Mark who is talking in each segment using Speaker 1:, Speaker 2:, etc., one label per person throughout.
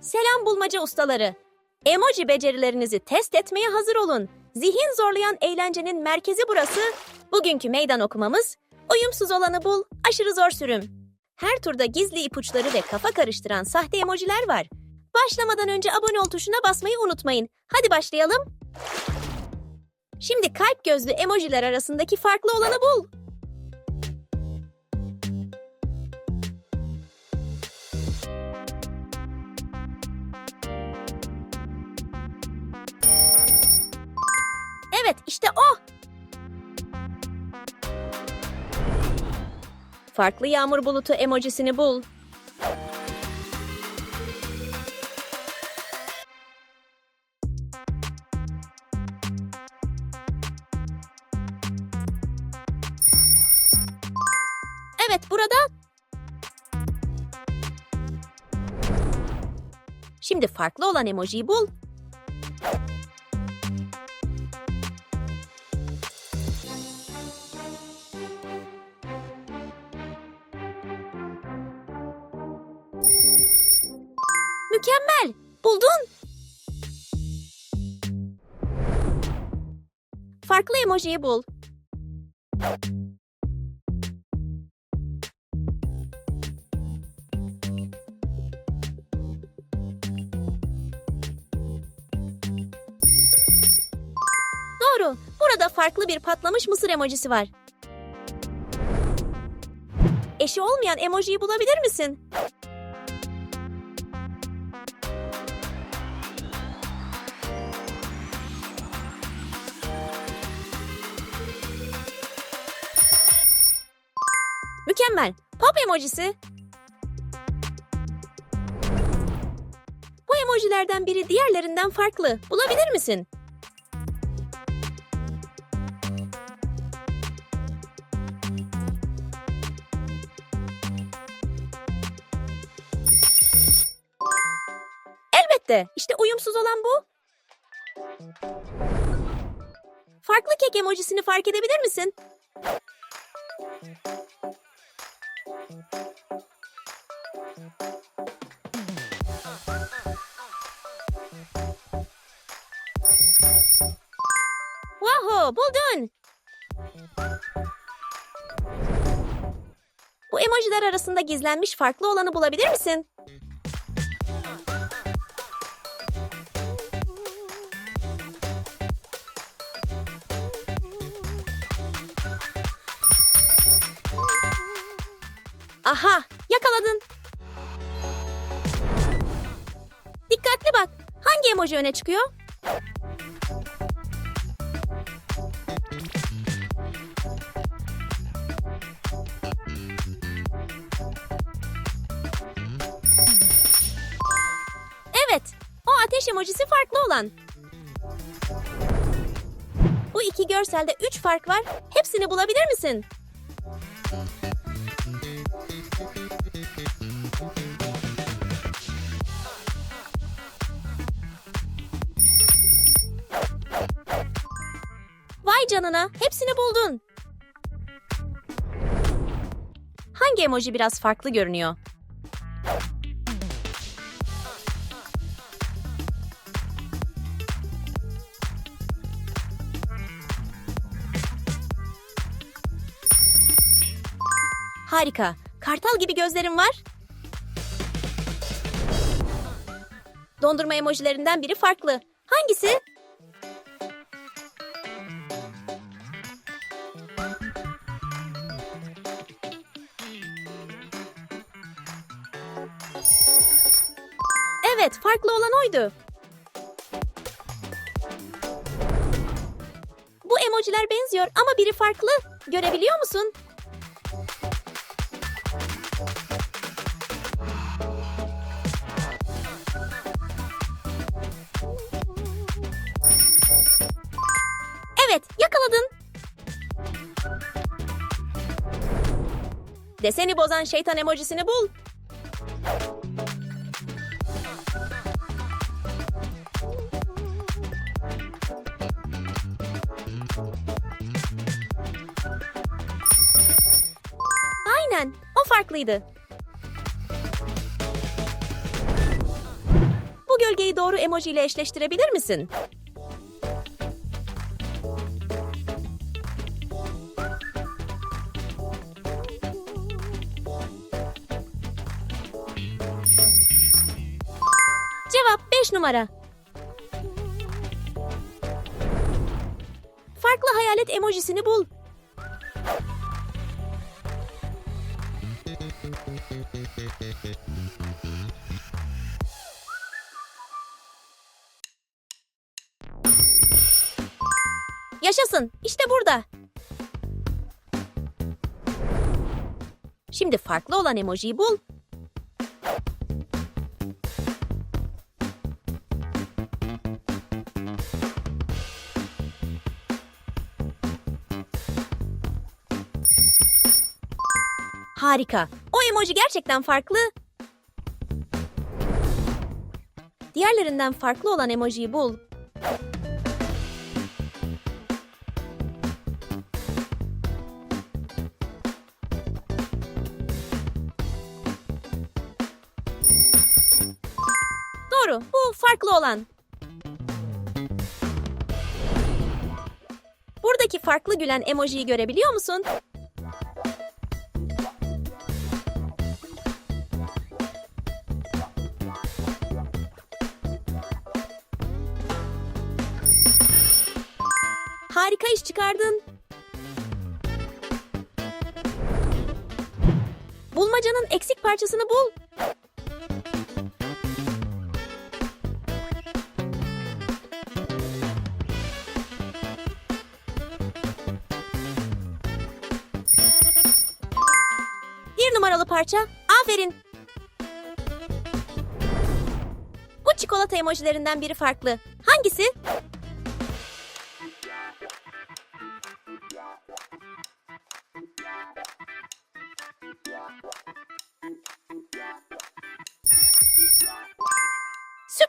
Speaker 1: Selam bulmaca ustaları. Emoji becerilerinizi test etmeye hazır olun. Zihin zorlayan eğlencenin merkezi burası. Bugünkü meydan okumamız uyumsuz olanı bul, aşırı zor sürüm. Her turda gizli ipuçları ve kafa karıştıran sahte emojiler var. Başlamadan önce abone ol tuşuna basmayı unutmayın. Hadi başlayalım. Şimdi kalp gözlü emojiler arasındaki farklı olanı bul. İşte o. Farklı yağmur bulutu emojisini bul. Evet, burada. Şimdi farklı olan emojiyi bul. Mükemmel! Buldun! Farklı emojiyi bul. Doğru. Burada farklı bir patlamış mısır emojisi var. Eşi olmayan emojiyi bulabilir misin? Mükemmel. Pop emojisi. Bu emojilerden biri diğerlerinden farklı. Bulabilir misin? Elbette. İşte uyumsuz olan bu. Farklı kek emojisini fark edebilir misin? Buldun. Bu emojiler arasında gizlenmiş farklı olanı bulabilir misin? Aha, yakaladın. Dikkatli bak. Hangi emoji öne çıkıyor? Emojisi farklı olan. Bu iki görselde üç fark var. Hepsini bulabilir misin? Vay canına, hepsini buldun. Hangi emoji biraz farklı görünüyor? Harika. Kartal gibi gözlerin var. Dondurma emojilerinden biri farklı. Hangisi? Evet, farklı olan oydu. Bu emojiler benziyor ama biri farklı. Görebiliyor musun? Deseni bozan şeytan emojisini bul. Aynen, o farklıydı. gölgeyi doğru emoji ile eşleştirebilir misin? 5 numara. Farklı hayalet emojisini bul. Yaşasın. İşte burada. Şimdi farklı olan emojiyi bul. Harika. O emoji gerçekten farklı. Diğerlerinden farklı olan emojiyi bul. Doğru, bu farklı olan. Buradaki farklı gülen emojiyi görebiliyor musun? Çıkardın. Bulmacanın eksik parçasını bul. Bir numaralı parça. Aferin. Bu çikolata emojilerinden biri farklı. Hangisi?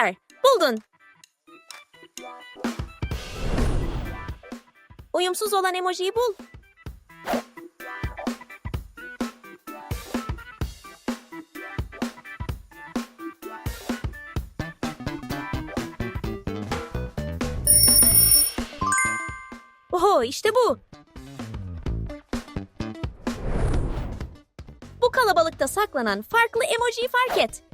Speaker 1: Süper. Buldun. Uyumsuz olan emojiyi bul. Oho işte bu. Bu kalabalıkta saklanan farklı emojiyi fark et.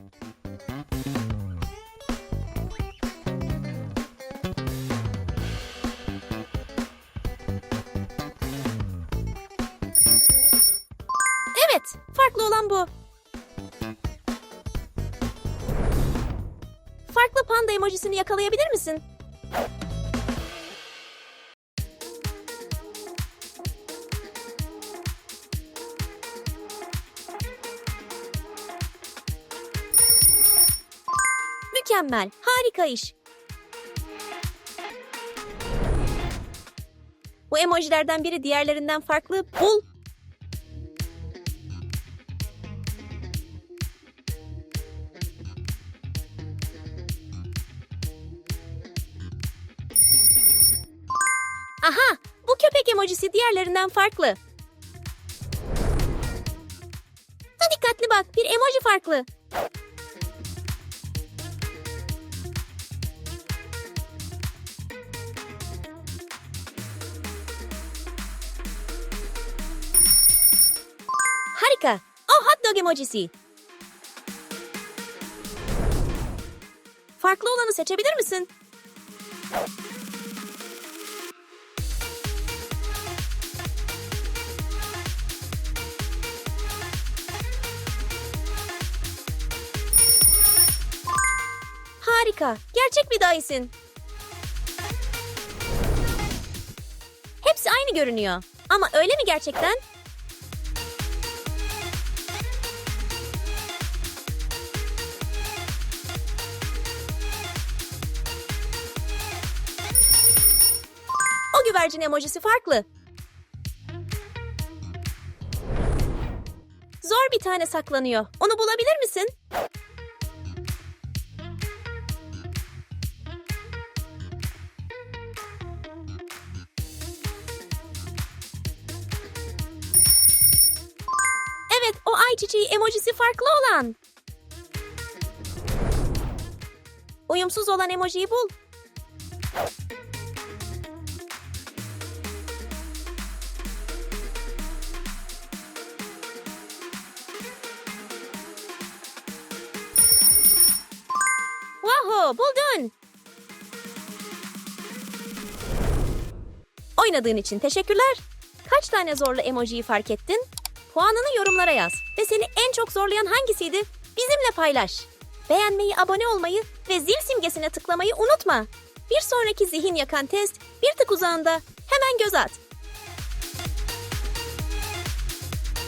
Speaker 1: Bu. Farklı panda emojisini yakalayabilir misin? Mükemmel, harika iş. Bu emojilerden biri diğerlerinden farklı. Bul. Emojisi diğerlerinden farklı. Da dikkatli bak, bir emoji farklı. Harika. O hot dog emojisi. Farklı olanı seçebilir misin? Harika. Gerçek bir dahisin. Hepsi aynı görünüyor. Ama öyle mi gerçekten? O güvercin emojisi farklı. Zor bir tane saklanıyor. Onu bulabilir misin? Ayçiçeği emojisi farklı olan. Uyumsuz olan emojiyi bul. Vaho, buldun. Oynadığın için teşekkürler. Kaç tane zorlu emojiyi fark ettin? Puanını yorumlara yaz ve seni en çok zorlayan hangisiydi? Bizimle paylaş. Beğenmeyi, abone olmayı ve zil simgesine tıklamayı unutma. Bir sonraki zihin yakan test bir tık uzağında. Hemen göz at.